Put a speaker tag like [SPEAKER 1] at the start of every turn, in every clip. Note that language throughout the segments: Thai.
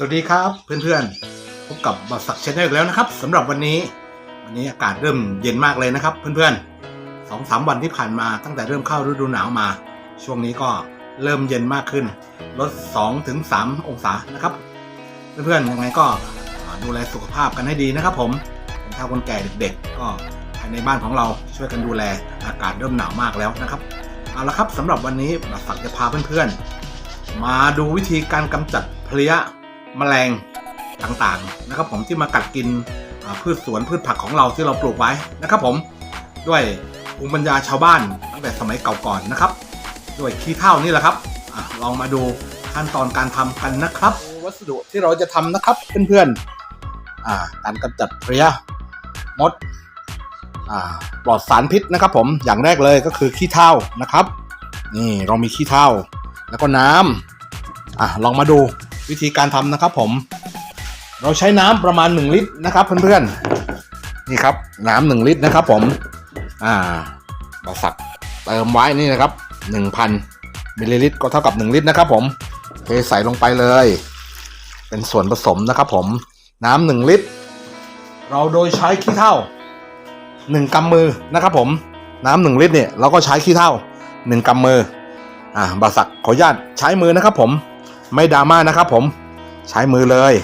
[SPEAKER 1] สวัสดีครับเพื่อนๆพบกับบัตสักชแนลอีกแล้วนะครับสำหรับวันนี้วันนี้อากาศเริ่มเย็นมากเลยนะครับ เพื่อนๆสองสามวันที่ผ่านมาตั้งแต่เริ่มเข้าฤดูหนาวมา ช่วงนี้ก็เริ่มเย็นมากขึ้นลด2ถึง3องศานะครับ เพื่อนๆยังไงก็ดูแลสุขภาพกันให้ดีนะครับ ผมคนเฒ่าคนแก่เด็กๆก็ภายในบ้านของเราช่วยกันดูแลอากาศเริ่มหนาวมากแล้วนะครับเอาละครับสำหรับวันนี้บัตสักจะพาเพื่อนๆมาดูวิธีการกำจัดเพลี้ย แมลงต่างๆนะครับ ผมที่มากัดกินพืชสวนพืชผักของเราที่เราปลูกไว้นะครับ ผมด้วยภูมิปัญญาชาวบ้านตั้งแต่สมัยเก่าก่อนนะครับ ด้วยขี้เถ้านี่แหละครับอลองมาดูขั้นตอนการทำกันนะครับ วัสดุที่เราจะทำนะครับเพื่อนๆการกำจัดเพลี้ยมดปลอดสารพิษนะครับ ผมอย่างแรกเลยก็คือขี้เถ้านะครับ นี่เรามีขี้เถ้าแล้วก็น้ำอะลองมาดู วิธีการทำนะครับผม เราใช้น้ำประมาณ 1 ลิตรนะครับเพื่อนๆนี่ครับ น้ำหนึ่งลิตรนะครับ ผมอ่าเราสักเติมไว้นี่นะครับ 1,000มิลลิลิตรก็เท่ากับ 1 ลิตรนะครับ ผมเทใส่ลงไปเลย เป็นส่วนผสมนะครับ ผมน้ำหนึ่งลิตร เราโดยใช้ขี้เถ้าหนึ่งกำมือนะครับ ผมน้ำหนึ่งลิตรเนี่ยเราก็ใช้ขี้เถ้าหนึ่งกำมืออ่าบาสักขออนุญาตใช้มือนะครับ ผม ไม่ดราม่านะครับผมใช้มือเลย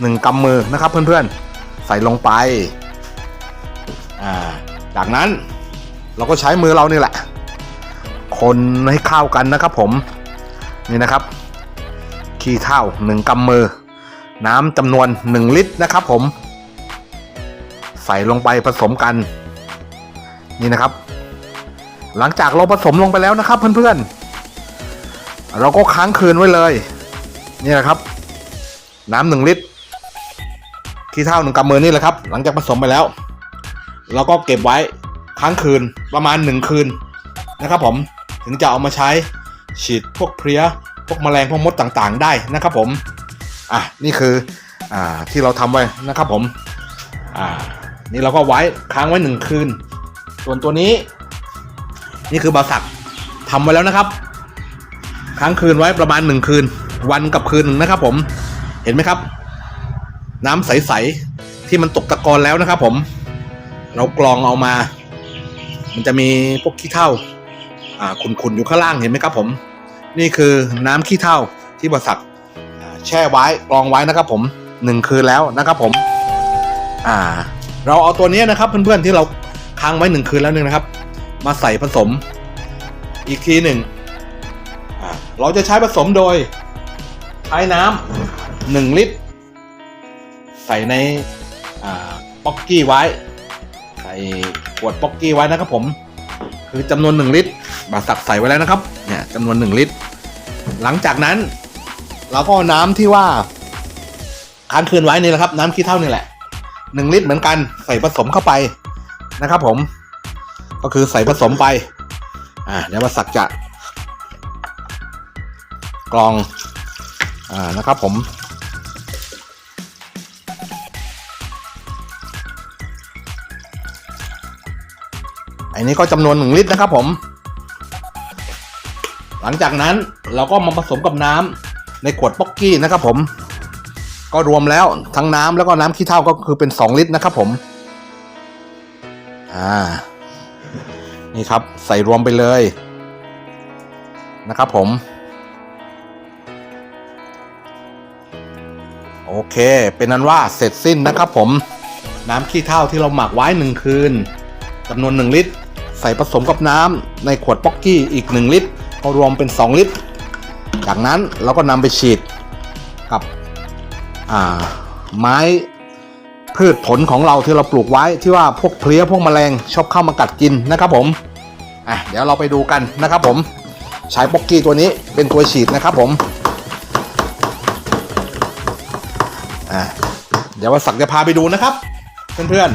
[SPEAKER 1] หนึ่งกำมือนะครับเพื่อนๆ ใส่ลงไป อ่า จากนั้นเราก็ใช้มือเรานี่แหละ คนให้เข้ากันนะครับผม นี่นะครับ ขี้เถ้าหนึ่งกำมือ น้ำจำนวน 1 ลิตรนะครับผม ใส่ลงไปผสมกัน นี่นะครับ หลังจากเราผสมลงไปแล้วนะครับเพื่อนๆ เราก็ค้างคืนไว้เลย นี่แหละครับ น้ำหนึ่งลิตรขี้เถ้าหนึ่งกำมือนี่แหละครับ หลังจากผสมไปแล้ว เราก็เก็บไว้ค้างคืนประมาณหนึ่งคืนนะครับผมถึงจะเอามาใช้ฉีดพวกเพลี้ยพวกแมลงพวกมดต่างๆ ได้นะครับผมอะนี่คืออ่าที่เราทำไว้นะครับผมอ่านี่เราก็ไว้ค้างไว้หนึ่งคืน ส่วนตัวนี้ นี่คือบาสักทำไว้แล้วนะครับ ค้างคืนไว้ประมาณหนึ่งคืน วันกับคืนหนึ่งนะครับ ผมเห็นไหมครับ น้ำใสๆที่มันตกตะกอนแล้วนะครับ ผม เรากรองเอามา มันจะมีพวกขี้เถ้าอ่าขุ่นๆอยู่ข้างล่างเห็นไหมครับ ผม นี่คือน้ำขี้เถ้าที่บริษัทแช่ไว้กรองไว้นะครับ ผมหนึ่งคืนแล้วนะครับ ผม อ่า เราเอาตัวนี้นะครับ เพื่อนๆที่เราค้างไว้หนึ่งคืนแล้วนึงนะครับ มาใส่ผสมอีกทีหนึ่ง เราจะใช้ผสมโดย ใช้น้ำหนึ่งลิตร ใส่ในป๊อกกี้ไว้ ใส่ขวดป๊อกกี้ไว้นะครับผม คือจำนวนหนึ่งลิตรบาสักใส่ไว้แล้วนะครับ เนี่ยจำนวนหนึ่งลิตร หลังจากนั้น เราก็น้ำที่ว่าค้างคืนไว้นี่แหละครับ น้ำขี้เท่านี่แหละหนึ่งลิตรเหมือนกันใส่ผสมเข้าไปนะครับผม ก็คือใส่ผสมไป อ่าเดี๋ยวบาสักจะ กรองอ่านะครับผมอันนี้ก็จำนวนหนึ่งลิตรนะครับผม หลังจากนั้นเราก็มาผสมกับน้ำในขวดป๊อกกี้นะครับผม ก็รวมแล้วทั้งน้ำแล้วก็น้ำขี้เถ้าก็คือเป็น 2 ลิตรนะครับผมอ่านี่ครับใส่รวมไปเลยนะครับผม อเค เป็นนั้นว่าเสร็จสิ้นนะครับผม น้ำขี้เถ้าที่เราหมักไว้หนึ่งคืนจำนวน 1 ลิตร ใส่ผสมกับน้ำในขวดป๊อกกี้อีก 1 ลิตรก็รวมเป็น 2 ลิตร จากนั้นเราก็นำไปฉีดกับไม้พืชผลของเราที่เราปลูกไว้ที่ว่าพวกเพลี้ยพวกแมลงชอบเข้ามากัดกินนะครับผมอะเดี๋ยวเราไปดูกันนะครับผมใช้ป๊อกกี้ตัวนี้เป็นตัวฉีดนะครับผมอะ เดี๋ยววันศักจะพาไปดูนะครับ เพื่อน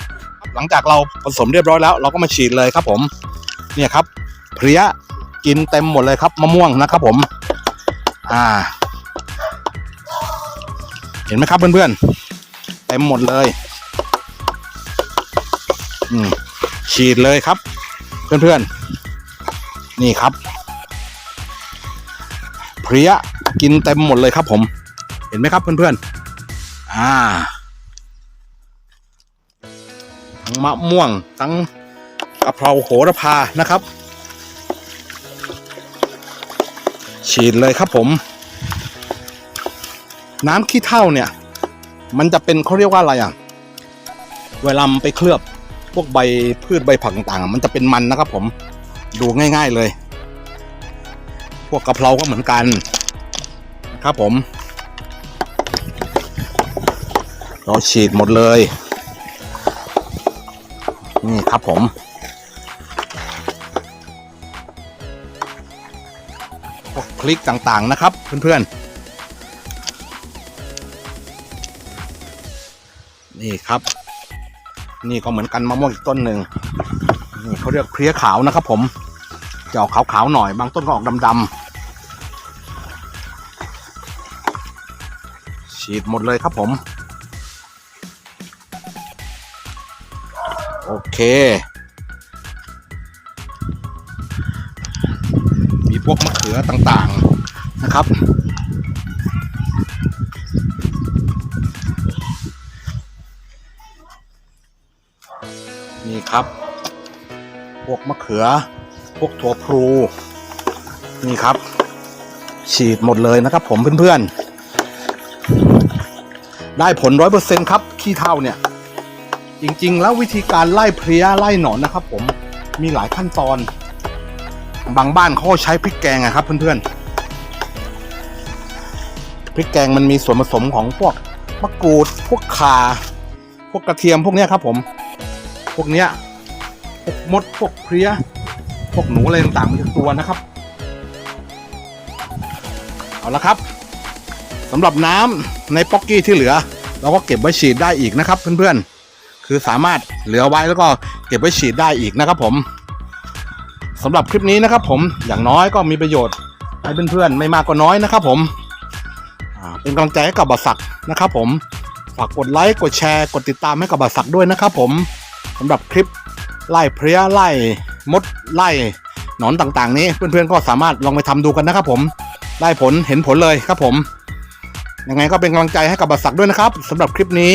[SPEAKER 1] ๆ หลังจากเราผสมเรียบร้อยแล้ว เราก็มาฉีดเลยครับผม เนี่ยครับ เพลี้ยกินเต็มหมดเลยครับมะม่วงนะครับผม อ่า เห็นไหมครับเพื่อนๆ เต็มหมดเลย อืมฉีดเลยครับ เพื่อนๆ นี่ครับ เพลี้ยกินเต็มหมดเลยครับผม เห็นไหมครับเพื่อนๆ อ่า ทั้งมะม่วง ทั้งกะเพราโหระพานะครับ ฉีดเลยครับผม น้ำขี้เถ้าเนี่ย มันจะเป็นเขาเรียกว่าอะไรอะ เวลาไปเคลือบพวกใบพืชใบผักต่างๆ มันจะเป็นมันนะครับผม ดูง่าย ๆเลย พวกกะเพราก็เหมือนกันนะครับผม เราฉีดหมดเลย นี่ครับผม พวกคลิกต่างๆนะครับ เพื่อนๆ นี่ครับ นี่ก็เหมือนกันมะม่วงอีกต้นหนึ่งนี่เขาเรียกเพลี้ยขาวนะครับผมจะออกขาวๆหน่อย บางต้นก็ออกดำๆฉีดหมดเลยครับผม โอเค มีพวกมะเขือต่างๆนะครับ นี่ครับ พวกมะเขือ พวกถั่วพลู นี่ครับ ฉีดหมดเลยนะครับผมเพื่อนๆ ได้ผลร้อยเปอร์เซ็นครับ ขี้เท่าเนี่ย จริง ๆ แล้ววิธีการไล่เพลียไล่หนอนนะครับ ผมมีหลายขั้นตอน บางบ้านเขาใช้พริกแกงอะครับเพื่อนๆพริกแกงมันมีส่วนผสมของพวกมะกรูดพวกข่าพวกกระเทียมพวกเนี้ยครับ ผม พวกเนี้ยพวกมดพวกเพลียพวกหนูอะไรต่างๆมันจะตัวนะครับ เอาละครับสำหรับน้ำในป๊อกกี้ที่เหลือ เราก็เก็บไว้ฉีดได้อีกนะครับเพื่อนๆ คือสามารถเหลือไว้แล้วก็เก็บไว้ฉีดได้อีกนะครับผมสำหรับคลิปนี้นะครับผมอย่างน้อยก็มีประโยชน์ให้เพื่อนๆไม่มากก็น้อยนะครับผมเป็นกำลังใจให้กับบาสักนะครับผมฝากกดไลค์กดแชร์กดติดตามให้กับบาสักด้วยนะครับผมสำหรับคลิปไล่เพลี้ยไล่มดไล่หนอนต่างๆ นี้เพื่อนๆก็สามารถลองไปทำดูกันนะครับผมได้ผลเห็นผลเลยครับผมยังไงก็เป็นกำลังใจให้กับบาสักด้วยนะครับสำหรับคลิปนี้